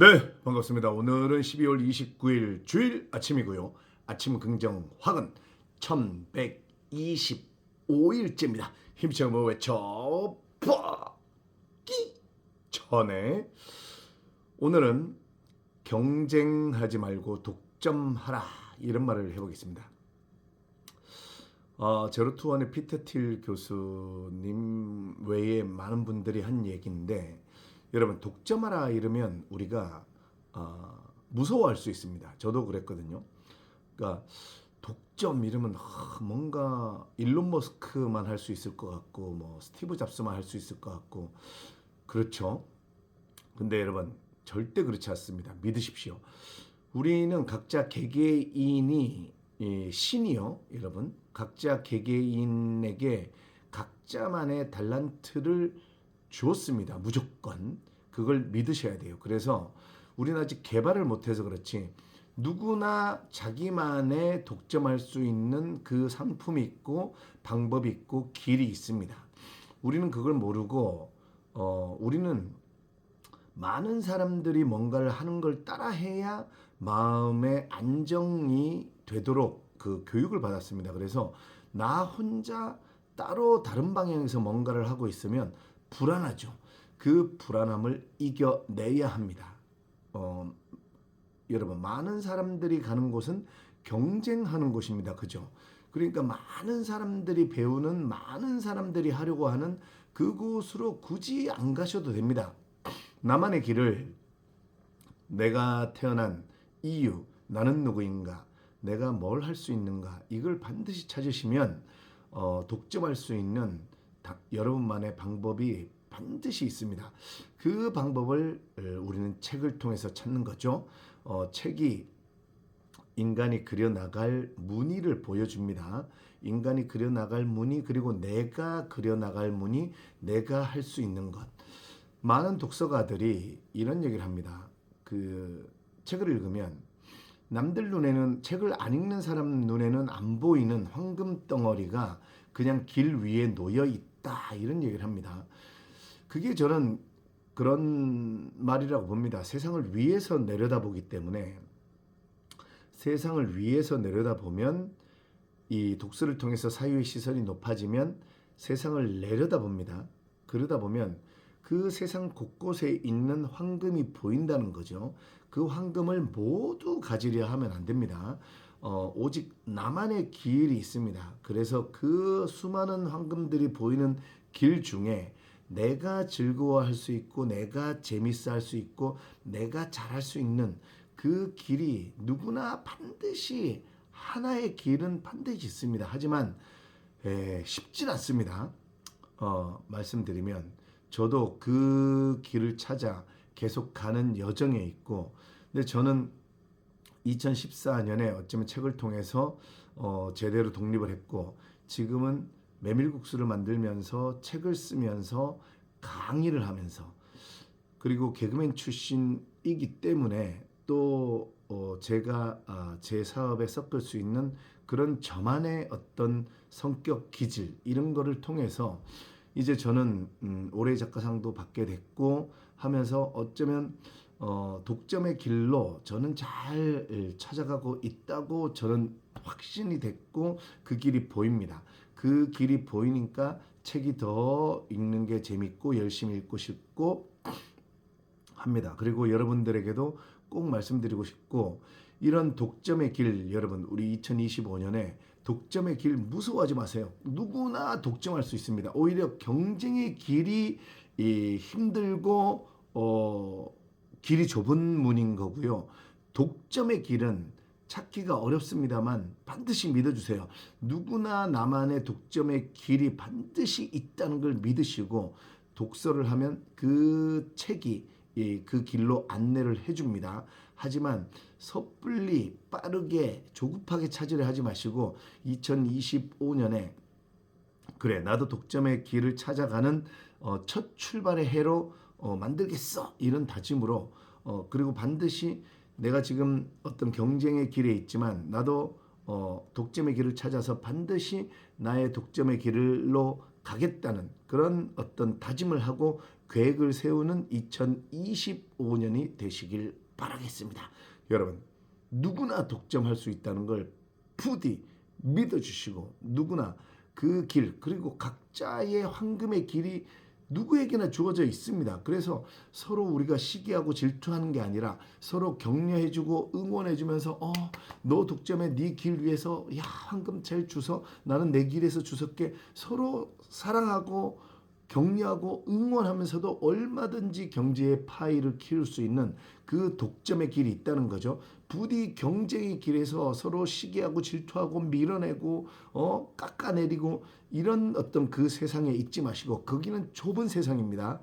네, 반갑습니다. 오늘은 12월 29일 주일 아침이고요. 아침 긍정 확은 1125일째입니다. 힘차게 한번 외쳐 뻗기 전에 오늘은 경쟁하지 말고 독점하라 이런 말을 해보겠습니다. 어, 제로투원의 피터 틸 교수님 외에 많은 분들이 한 얘기인데 여러분 독점하라 이러면 우리가 어, 무서워할 수 있습니다. 저도 그랬거든요. 그러니까 독점 이러면 아, 뭔가 일론 머스크만 할 수 있을 것 같고 뭐 스티브 잡스만 할 수 있을 것 같고 그렇죠. 근데 여러분 절대 그렇지 않습니다. 믿으십시오. 우리는 각자 개개인이 이 신이요, 여러분. 각자 개개인에게 각자만의 달란트를 주었습니다. 무조건 그걸 믿으셔야 돼요. 그래서 우리는 아직 개발을 못해서 그렇지 누구나 자기만의 독점할 수 있는 그 상품이 있고 방법이 있고 길이 있습니다. 우리는 그걸 모르고 어 우리는 많은 사람들이 뭔가를 하는 걸 따라해야 마음의 안정이 되도록 그 교육을 받았습니다. 그래서 나 혼자 따로 다른 방향에서 뭔가를 하고 있으면 불안하죠. 그 불안함을 이겨내야 합니다. 어, 여러분 많은 사람들이 가는 곳은 경쟁하는 곳입니다. 그죠? 그러니까 많은 사람들이 배우는 많은 사람들이 하려고 하는 그곳으로 굳이 안 가셔도 됩니다. 나만의 길을 내가 태어난 이유, 나는 누구인가, 내가 뭘 할 수 있는가, 이걸 반드시 찾으시면 어, 독점할 수 있는 다, 여러분만의 방법이 반드시 있습니다. 그 방법을 어, 우리는 책을 통해서 찾는 거죠. 어, 책이 인간이 그려나갈 무늬를 보여줍니다. 인간이 그려나갈 무늬 그리고 내가 그려나갈 무늬 내가 할 수 있는 것. 많은 독서가들이 이런 얘기를 합니다. 그 책을 읽으면 남들 눈에는 책을 안 읽는 사람 눈에는 안 보이는 황금 덩어리가 그냥 길 위에 놓여 있다 이런 얘기를 합니다. 그게 저는 그런 말이라고 봅니다. 세상을 위에서 내려다보기 때문에 세상을 위에서 내려다보면 이 독서를 통해서 사유의 시선이 높아지면 세상을 내려다봅니다. 그러다 보면 그 세상 곳곳에 있는 황금이 보인다는 거죠. 그 황금을 모두 가지려 하면 안 됩니다. 어, 오직 나만의 길이 있습니다. 그래서 그 수많은 황금들이 보이는 길 중에 내가 즐거워할 수 있고 내가 재밌어 할 수 있고 내가 잘할 수 있는 그 길이 누구나 반드시 하나의 길은 반드시 있습니다. 하지만 에, 쉽진 않습니다. 어, 말씀드리면 저도 그 길을 찾아 계속 가는 여정에 있고 근데 저는 2014년에 어쩌면 책을 통해서 어, 제대로 독립을 했고 지금은 메밀국수를 만들면서 책을 쓰면서 강의를 하면서 그리고 개그맨 출신이기 때문에 또 어, 제가 아, 제 사업에 섞을 수 있는 그런 저만의 어떤 성격 기질 이런 거를 통해서 이제 저는 음, 올해 작가상도 받게 됐고 하면서 어쩌면 어, 독점의 길로 저는 잘 찾아가고 있다고 저는 확신이 됐고 그 길이 보입니다. 그 길이 보이니까 책이 더 읽는 게 재밌고 열심히 읽고 싶고 합니다. 그리고 여러분들에게도 꼭 말씀드리고 싶고 이런 독점의 길 여러분 우리 2025년에 독점의 길 무서워하지 마세요. 누구나 독점할 수 있습니다. 오히려 경쟁의 길이 이, 힘들고 어, 길이 좁은 문인 거고요. 독점의 길은 찾기가 어렵습니다만 반드시 믿어주세요. 누구나 나만의 독점의 길이 반드시 있다는 걸 믿으시고 독서를 하면 그 책이 그 길로 안내를 해줍니다. 하지만 섣불리 빠르게 조급하게 찾으려 하지 마시고 2025년에 그래 나도 독점의 길을 찾아가는 어, 첫 출발의 해로 어, 만들겠어 이런 다짐으로 어, 그리고 반드시 내가 지금 어떤 경쟁의 길에 있지만 나도 어, 독점의 길을 찾아서 반드시 나의 독점의 길로 가겠다는 그런 어떤 다짐을 하고 계획을 세우는 2025년이 되시길 바라겠습니다. 여러분 누구나 독점할 수 있다는 걸 부디 믿어주시고 누구나 그 길 그리고 각자의 황금의 길이 누구에게나 주어져 있습니다. 그래서 서로 우리가 시기하고 질투하는 게 아니라 서로 격려해주고 응원해주면서 어 너 독점에 네 길 위해서 야 황금 잘 주서 나는 내 길에서 주석게 서로 사랑하고 격려하고 응원하면서도 얼마든지 경제의 파이를 키울 수 있는 그 독점의 길이 있다는 거죠. 부디 경쟁의 길에서 서로 시기하고 질투하고 밀어내고 어 깎아내리고 이런 어떤 그 세상에 있지 마시고 거기는 좁은 세상입니다.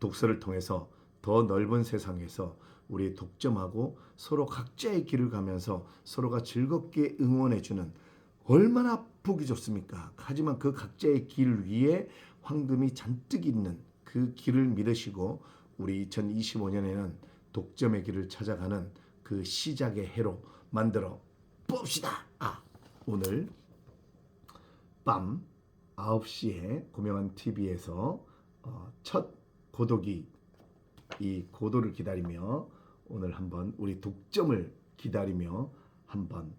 독서를 통해서 더 넓은 세상에서 우리 독점하고 서로 각자의 길을 가면서 서로가 즐겁게 응원해주는 얼마나 보기 좋습니까? 하지만 그 각자의 길 위에 황금이 잔뜩 있는 그 길을 믿으시고 우리 2025년에는 독점의 길을 찾아가는 그 시작의 해로 만들어 봅시다. 아, 오늘 밤 9시에 고명한 TV에서 어, 첫 고독이 이 고도를 기다리며 오늘 한번 우리 독점을 기다리며 한번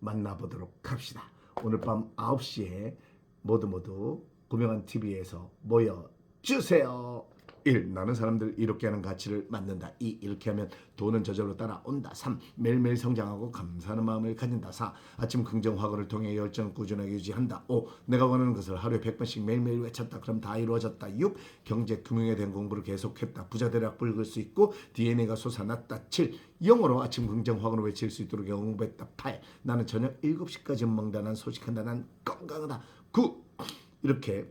만나보도록 합시다. 오늘 밤 9시에 모두 모두 고명한 TV에서 모여 주세요. 1. 나는 사람들 이렇게 하는 가치를 만든다. 2. 이렇게 하면 돈은 저절로 따라온다. 3. 매일매일 성장하고 감사하는 마음을 가진다. 4. 아침 긍정 화고를 통해 열정을 꾸준하게 유지한다. 5. 내가 원하는 것을 하루에 100번씩 매일매일 외쳤다. 그럼 다 이루어졌다. 6. 경제 금융에 대한 공부를 계속했다. 부자 대략 붉을 수 있고 DNA가 솟아났다. 7. 영어로 아침 긍정 화고를 외칠 수 있도록 공부했다. 8. 나는 저녁 7시까지 먹는다. 난 소식한다. 난 건강하다. 9. 이렇게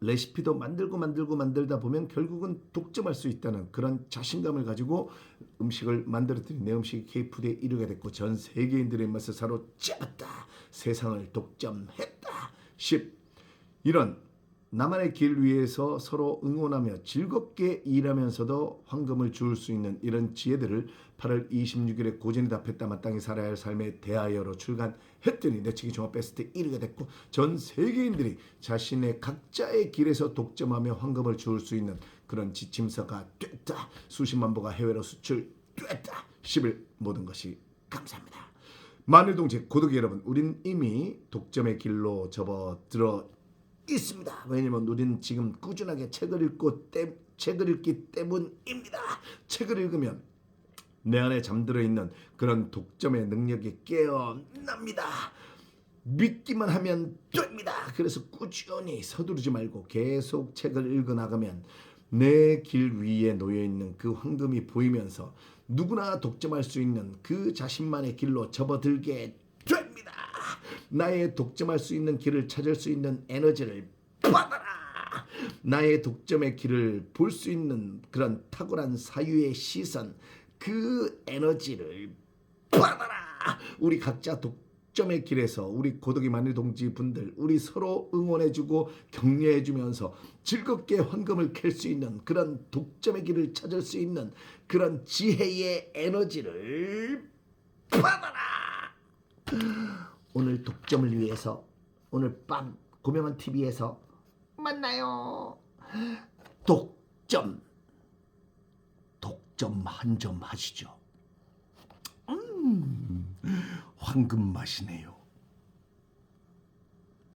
레시피도 만들고 만들고 만들다 보면 결국은 독점할 수 있다는 그런 자신감을 가지고 음식을 만들었더니 내 음식이 K푸드에 이르게 됐고 전 세계인들의 입맛을 사로잡았다. 세상을 독점했다. 10. 이런 나만의 길 위에서 서로 응원하며 즐겁게 일하면서도 황금을 주울 수 있는 이런 지혜들을 8월 26일에 고진이 답했다 마땅히 살아야 할 삶에 대하여로 출간했더니 내치기 종합 베스트 1위가 됐고 전 세계인들이 자신의 각자의 길에서 독점하며 황금을 주울 수 있는 그런 지침서가 됐다. 수십만 부가 해외로 수출됐다. 10일 모든 것이 감사합니다. 마늘동지 고독 여러분, 우린 이미 독점의 길로 접어들어 있습니다. 왜냐면 우리는 지금 꾸준하게 책을 읽고 때, 책을 읽기 때문입니다. 책을 읽으면 내 안에 잠들어 있는 그런 독점의 능력이 깨어납니다. 믿기만 하면 됩니다. 그래서 꾸준히 서두르지 말고 계속 책을 읽어 나가면 내 길 위에 놓여 있는 그 황금이 보이면서 누구나 독점할 수 있는 그 자신만의 길로 접어들게. 나의 독점할 수 있는 길을 찾을 수 있는 에너지를 받아라. 나의 독점의 길을 볼 수 있는 그런 탁월한 사유의 시선, 그 에너지를 받아라. 우리 각자 독 점의 길에서 우리 고독이 많은 동지 분들, 우리 서로 응원해주고 격려해주면서 즐겁게 황금을 캘 수 있는 그런 독점의 길을 찾을 수 있는 그런 지혜의 에너지를 받아라. 오늘 독점을 위해서 오늘 밤 고명한 TV에서 만나요. 독점. 독점 한 점 하시죠. 음, 황금 맛이네요.